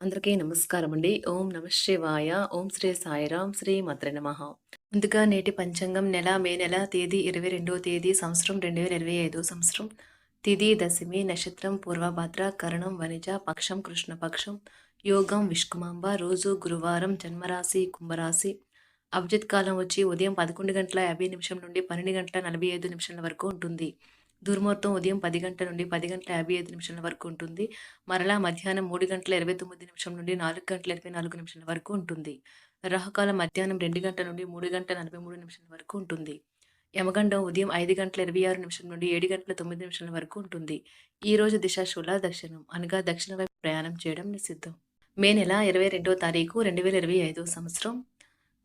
అందరికీ నమస్కారం అండి. ఓం నమ శివాయ. ఓం శ్రీ సాయిరాం శ్రీ మాత్ర నమ. ముందుగా నేటి పంచాంగం నెల మే నెల తేదీ ఇరవై రెండవ తేదీ సంవత్సరం రెండు వేల ఇరవై ఐదో సంవత్సరం. తిథి దశమి నక్షత్రం పూర్వభద్ర కరణం వనిజ పక్షం కృష్ణపక్షం యోగం విష్కుమాంబ రోజు గురువారం జన్మరాశి కుంభరాశి. అభిజిత్ కాలం వచ్చి ఉదయం పదకొండు గంటల యాభై నిమిషం నుండి పన్నెండు గంటల నలభై ఐదు నిమిషాల వరకు ఉంటుంది. దుర్ముహూర్తం ఉదయం పది గంటల నుండి పది గంటల యాభై ఐదు నిమిషాల వరకు ఉంటుంది. మరలా మధ్యాహ్నం మూడు గంటల ఇరవై తొమ్మిది నిమిషం నుండి నాలుగు గంటల ఇరవై నాలుగు నిమిషాల వరకు ఉంటుంది. రాహుకాలం మధ్యాహ్నం రెండు గంటల నుండి మూడు గంటల నలభై మూడు నిమిషాల వరకు ఉంటుంది. యమగండం ఉదయం ఐదు గంటల ఇరవై ఆరు నిమిషం నుండి ఏడు గంటల తొమ్మిది నిమిషాల వరకు ఉంటుంది. ఈ రోజు దిశాశూల దక్షిణం అనగా దక్షిణ వైపు ప్రయాణం చేయడం నిషిద్ధం. మే నెల ఇరవై రెండవ తారీఖు రెండు వేల ఇరవై ఐదో సంవత్సరం.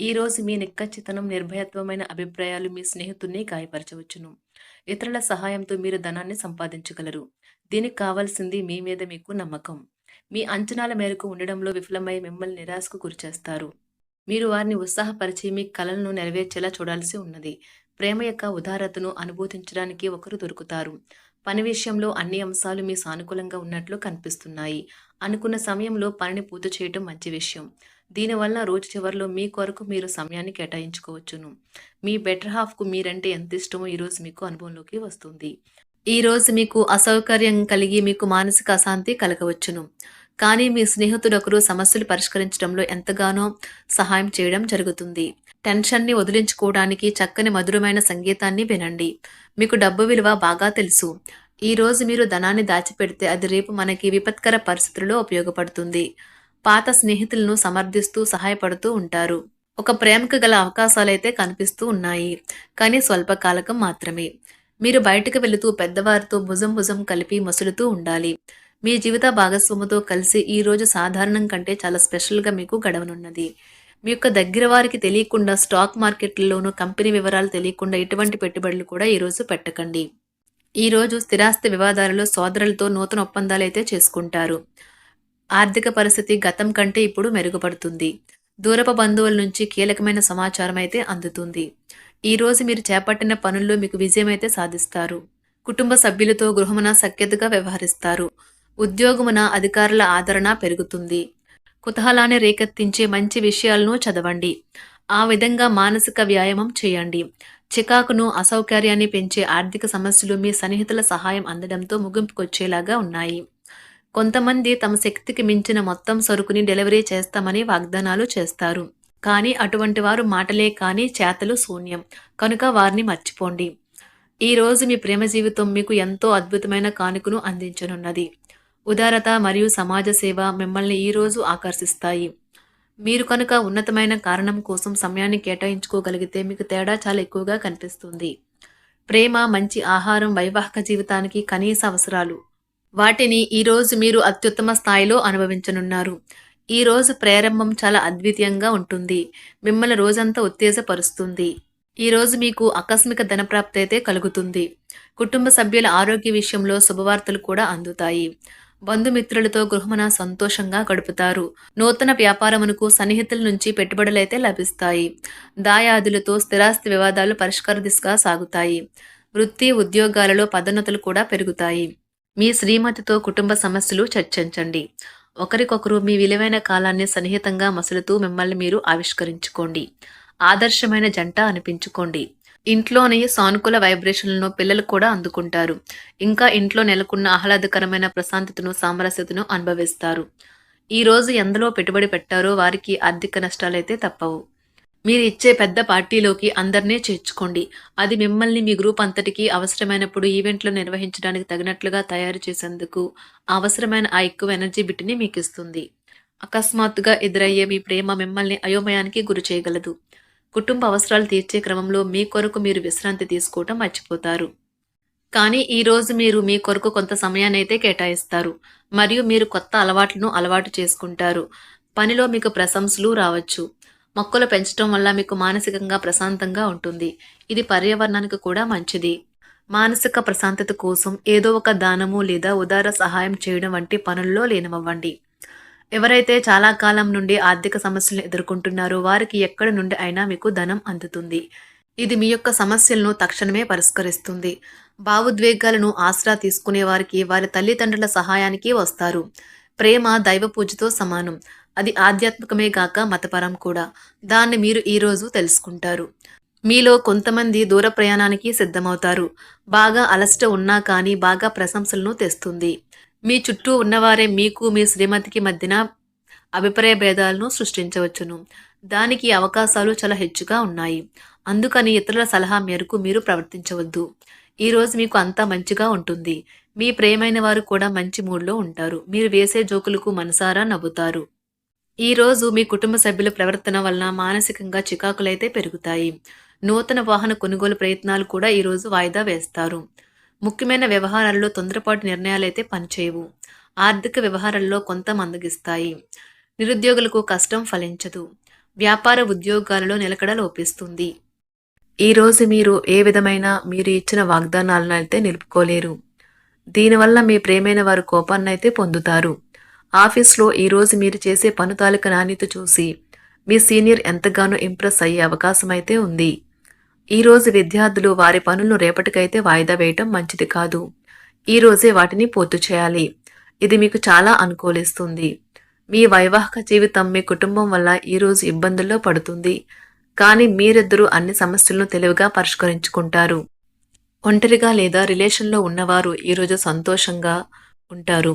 ఈ రోజు మీ నిక్కచ్చితనం నిర్భయత్వమైన అభిప్రాయాలు మీ స్నేహితుడిని గాయపరచవచ్చును. ఇతరుల సహాయంతో మీరు ధనాన్ని సంపాదించగలరు. దీనికి కావాల్సింది మీ మీద మీకు నమ్మకం. మీ అంచనాల మేరకు ఉండడంలో విఫలమై మిమ్మల్ని నిరాశకు గురిచేస్తారు. మీరు వారిని ఉత్సాహపరిచి మీ కలలను నెరవేర్చేలా చూడాల్సి ఉన్నది. ప్రేమ యొక్క ఉదారతను అనుభూతించడానికి ఒకరు దొరుకుతారు. పని విషయంలో అన్ని అంశాలు మీ సానుకూలంగా ఉన్నట్లు కనిపిస్తున్నాయి. అనుకున్న సమయంలో పనిని పూర్తి చేయటం మంచి విషయం. దీనివల్ల రోజు చివరిలో మీ కొరకు మీరు సమయాన్ని కేటాయించుకోవచ్చును. మీ బెటర్ హాఫ్కు మీరంటే ఎంత ఇష్టమో ఈరోజు మీకు అనుభవంలోకి వస్తుంది. ఈ రోజు మీకు అసౌకర్యం కలిగి మీకు మానసిక అశాంతి కలగవచ్చును. కానీ మీ స్నేహితుడొకరు సమస్యలు పరిష్కరించడంలో ఎంతగానో సహాయం చేయడం జరుగుతుంది. టెన్షన్ని వదిలించుకోవడానికి చక్కని మధురమైన సంగీతాన్ని వినండి. మీకు డబ్బు విలువ బాగా తెలుసు. ఈ రోజు మీరు ధనాన్ని దాచిపెడితే అది రేపు మనకి విపత్కర పరిస్థితుల్లో ఉపయోగపడుతుంది. పాత స్నేహితులను సమర్థిస్తూ సహాయపడుతూ ఉంటారు. ఒక ప్రేమకు గల అవకాశాలైతే కనిపిస్తూ ఉన్నాయి కానీ స్వల్పకాలకం మాత్రమే. మీరు బయటకు వెళుతూ పెద్దవారితో భుజం భుజం కలిపి మసులుతూ ఉండాలి. మీ జీవిత భాగస్వాముతో కలిసి ఈ రోజు సాధారణం కంటే చాలా స్పెషల్గా మీకు గడవనున్నది. మీ యొక్క దగ్గర వారికి తెలియకుండా స్టాక్ మార్కెట్లలోనూ కంపెనీ వివరాలు తెలియకుండా ఎటువంటి పెట్టుబడులు కూడా ఈరోజు పెట్టకండి. ఈరోజు స్థిరాస్తి వివాదాలలో సోదరులతో నూతన ఒప్పందాలు అయితే చేసుకుంటారు. ఆర్థిక పరిస్థితి గతం కంటే ఇప్పుడు మెరుగుపడుతుంది. దూరపు బంధువుల నుంచి కీలకమైన సమాచారం అయితే అందుతుంది ఈరోజు మీరు చేపట్టిన పనుల్లో మీకు విజయమైతే సాధిస్తారు. కుటుంబ సభ్యులతో గృహమున సఖ్యతగా వ్యవహరిస్తారు. ఉద్యోగమున అధికారుల ఆదరణ పెరుగుతుంది. కుతూహలాన్ని రేకెత్తించే మంచి విషయాలను చదవండి. ఆ విధంగా మానసిక వ్యాయామం చేయండి. చికాకును అసౌకర్యాన్ని పెంచే ఆర్థిక సమస్యలు మీ సన్నిహితుల సహాయం అందడంతో ముగింపుకొచ్చేలాగా ఉన్నాయి. కొంతమంది తమ శక్తికి మించిన మొత్తం సరుకుని డెలివరీ చేస్తామని వాగ్దానాలు చేస్తారు. కానీ అటువంటి వారు మాటలే కానీ చేతలు శూన్యం. కనుక వారిని మర్చిపోండి. ఈ రోజు మీ ప్రేమ జీవితం మీకు ఎంతో అద్భుతమైన కానుకను అందించనున్నది. ఉదారత మరియు సమాజ సేవ మిమ్మల్ని ఈ రోజు ఆకర్షిస్తాయి. మీరు కనుక ఉన్నతమైన కారణం కోసం సమయాన్ని కేటాయించుకోగలిగితే మీకు తేడా చాలా ఎక్కువగా కనిపిస్తుంది. ప్రేమ మంచి ఆహారం వైవాహిక జీవితానికి కనీస అవసరాలు. వాటిని ఈరోజు మీరు అత్యుత్తమ స్థాయిలో అనుభవించనున్నారు. ఈ రోజు ప్రారంభం చాలా అద్వితీయంగా ఉంటుంది. మిమ్మల్ని రోజంతా ఉత్తేజపరుస్తుంది. ఈ రోజు మీకు ఆకస్మిక ధనప్రాప్తి అయితే కలుగుతుంది. కుటుంబ సభ్యుల ఆరోగ్య విషయంలో శుభవార్తలు కూడా అందుతాయి. బంధుమిత్రులతో గృహమున సంతోషంగా గడుపుతారు. నూతన వ్యాపారమునకు సన్నిహితుల నుంచి పెట్టుబడులైతే లభిస్తాయి. దాయాదులతో స్థిరాస్తి వివాదాలు పరిష్కార దిశగా సాగుతాయి. వృత్తి ఉద్యోగాలలో పదోన్నతులు కూడా పెరుగుతాయి. మీ శ్రీమతితో కుటుంబ సమస్యలు చర్చించండి. ఒకరికొకరు మీ విలువైన కాలాన్ని సన్నిహితంగా మసులుతూ మిమ్మల్ని మీరు ఆవిష్కరించుకోండి. ఆదర్శమైన జంట అనిపించుకోండి. ఇంట్లోని సానుకూల వైబ్రేషన్లను పిల్లలు కూడా అందుకుంటారు. ఇంకా ఇంట్లో నెలకొన్న ఆహ్లాదకరమైన ప్రశాంతతను సామరస్యతను అనుభవిస్తారు. ఈ రోజు ఎందులో పెట్టుబడి పెట్టారో వారికి ఆర్థిక నష్టాలైతే తప్పవు. మీరు ఇచ్చే పెద్ద పార్టీలోకి అందరినీ చేర్చుకోండి. అది మిమ్మల్ని మీ గ్రూప్ అంతటికి అవసరమైనప్పుడు ఈవెంట్లు నిర్వహించడానికి తగినట్లుగా తయారు చేసేందుకు అవసరమైన ఆ ఎక్కువ ఎనర్జీ బిట్ని మీకు ఇస్తుంది అకస్మాత్తుగా ఎదురయ్యే మీ ప్రేమ మిమ్మల్ని అయోమయానికి గురి చేయగలదు. కుటుంబ అవసరాలు తీర్చే క్రమంలో మీ కొరకు మీరు విశ్రాంతి తీసుకోవటం మర్చిపోతారు. కానీ ఈరోజు మీరు మీ కొరకు కొంత సమయాన్ని అయితే కేటాయిస్తారు. మరియు మీరు కొత్త అలవాట్లను అలవాటు చేసుకుంటారు. పనిలో మీకు ప్రశంసలు రావచ్చు. మొక్కలు పెంచడం వల్ల మీకు మానసికంగా ప్రశాంతంగా ఉంటుంది. ఇది పర్యావరణానికి కూడా మంచిది. మానసిక ప్రశాంతత కోసం ఏదో ఒక దానము లేదా ఉదార సహాయం చేయడం వంటి పనుల్లో లీనమవ్వండి. ఎవరైతే చాలా కాలం నుండి ఆర్థిక సమస్యలను ఎదుర్కొంటున్నారో వారికి ఎక్కడి నుండి అయినా మీకు ధనం అందుతుంది. ఇది మీ యొక్క సమస్యలను తక్షణమే పరిష్కరిస్తుంది. భావోద్వేగాలను ఆసరా తీసుకునే వారికి వారి తల్లిదండ్రుల సహాయానికి వస్తారు. ప్రేమ దైవ పూజతో సమానం. అది ఆధ్యాత్మికమే గాక మతపరం కూడా. దాన్ని మీరు ఈరోజు తెలుసుకుంటారు. మీలో కొంతమంది దూర ప్రయాణానికి సిద్ధమవుతారు. బాగా అలసట ఉన్నా కానీ బాగా ప్రశంసలను తెస్తుంది. మీ చుట్టూ ఉన్నవారే మీకు మీ శ్రీమతికి మధ్యన అభిప్రాయ భేదాలను సృష్టించవచ్చును. దానికి అవకాశాలు చాలా హెచ్చుగా ఉన్నాయి. అందుకని ఇతరుల సలహా మేరకు మీరు ప్రవర్తించవద్దు. ఈరోజు మీకు అంతా మంచిగా ఉంటుంది. మీ ప్రేమైన వారు కూడా మంచి మూడ్లో ఉంటారు. మీరు వేసే జోకులకు మనసారా నవ్వుతారు. ఈ రోజు మీ కుటుంబ సభ్యుల ప్రవర్తన వలన మానసికంగా చికాకులైతే పెరుగుతాయి. నూతన వాహన కొనుగోలు ప్రయత్నాలు కూడా ఈరోజు వాయిదా వేస్తారు. ముఖ్యమైన వ్యవహారాల్లో తొందరపాటు నిర్ణయాలైతే పనిచేయవు. ఆర్థిక వ్యవహారాల్లో కొంత మందగిస్తాయి. నిరుద్యోగులకు కష్టం ఫలించదు. వ్యాపార ఉద్యోగాలలో నిలకడ లోపిస్తుంది. ఈ రోజు మీరు ఏ విధమైన మీరు ఇచ్చిన వాగ్దానాలను అయితే నిలుపుకోలేరు. దీనివల్ల మీ ప్రేమైన వారు కోపాన్నైతే పొందుతారు. ఆఫీస్లో ఈరోజు మీరు చేసే పను తాలూకు నాణ్యత చూసి మీ సీనియర్ ఎంతగానో ఇంప్రెస్ అయ్యే అవకాశం అయితే ఉంది ఈరోజు విద్యార్థులు వారి పనులను రేపటికైతే వాయిదా వేయటం మంచిది కాదు. ఈ రోజే వాటిని పూర్తి చేయాలి. ఇది మీకు చాలా అనుకూలిస్తుంది. మీ వైవాహిక జీవితం మీ కుటుంబం వల్ల ఈరోజు ఇబ్బందుల్లో పడుతుంది. కానీ మీరిద్దరూ అన్ని సమస్యలను తెలివిగా పరిష్కరించుకుంటారు. ఒంటరిగా లేదా రిలేషన్లో ఉన్నవారు ఈరోజు సంతోషంగా ఉంటారు.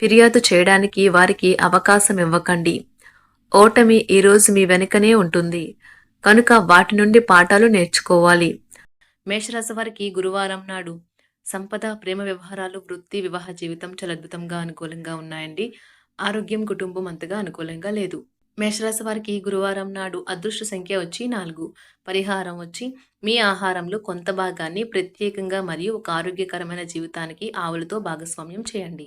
ఫిర్యాదు చేయడానికి వారికి అవకాశం ఇవ్వకండి. ఓటమి ఈరోజు మీ వెనుకనే ఉంటుంది. కనుక వాటి నుండి పాఠాలు నేర్చుకోవాలి. మేషరాశి వారికి గురువారం నాడు సంపద ప్రేమ వ్యవహారాలు వృత్తి వివాహ జీవితం చాలా అద్భుతంగా అనుకూలంగా ఉన్నాయండి. ఆరోగ్యం కుటుంబం అంతగా అనుకూలంగా లేదు. మేషరాశి వారికి గురువారం నాడు అదృష్ట సంఖ్య వచ్చి నాలుగు. పరిహారం వచ్చి మీ ఆహారంలో కొంత భాగాన్ని ప్రత్యేకంగా మరియు ఒక ఆరోగ్యకరమైన జీవితానికి ఆవులతో భాగస్వామ్యం చేయండి.